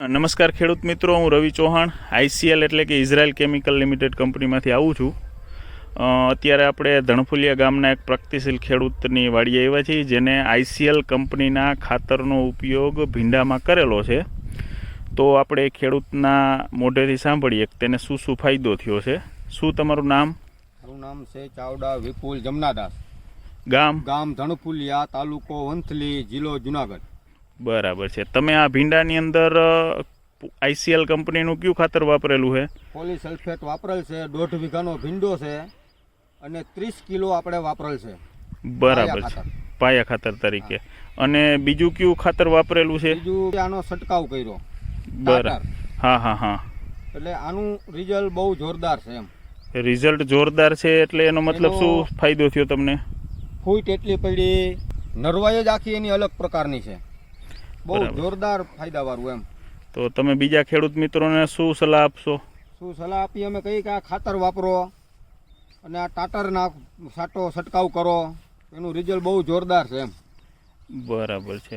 નમસ્કાર ખેડૂત મિત્રો હું રવિ ચૌહાણ આઈસીએલ એટલે કે ઇઝરાયલ કેમિકલ લિમિટેડ કંપનીમાંથી આવું છું. અત્યારે આપણે ધણફુલિયા ગામના એક પ્રગતિશીલ ખેડૂતની વાડીએ આવ્યા છીએ જેને આઈસીએલ કંપનીના ખાતરનો ઉપયોગ ભીંડામાં કરેલો છે. તો આપણે ખેડૂતના મોઢેથી સાંભળીએ કે તેને શું શું ફાયદો થયો છે. શું તમારું નામ? મારું નામ છે ચાવડા વિપુલ જમનાદાસ. ગામ? ગામ ધણફુલિયા તાલુકો વંથલી જિલ્લો જુનાગઢ. બરાબર છે. તમે આ ભીંડાની અંદર આઈસીએલ કંપનીનું કયું ખાતર વાપરેલું છે? પોલી સલ્ફેટ વાપરેલ છે દોઢ વીઘાનો ભીંડો છે અને ત્રીસ કિલો આપણે વાપરેલ છે. બરાબર છે. પાયા ખાતર તરીકે. અને બીજું કયું ખાતર વાપરેલું છે? બીજું આનો છંટકાવ કર્યો. બરાબર હા હા હા. એટલે આનું રિઝલ્ટ બહુ જોરદાર છે એમ. રિઝલ્ટ જોરદાર છે એટલે એનો મતલબ શું ફાયદો થયો તમને? ફૂટ એટલી પડી નરવાઈ જ આખી એની અલગ પ્રકારની છે. બહુ જોરદાર ફાયદાવાળું એમ. તો તમે બીજા ખેડૂત મિત્રોને શું સલાહ આપશો? શું સલાહ આપી? અમે કહીએ કે આ ખાતર વાપરો અને આ ટાટર નાખ સાટો છંટકાવ કરો. એનું રિઝલ્ટ બહુ જોરદાર છે એમ. બરાબર છે.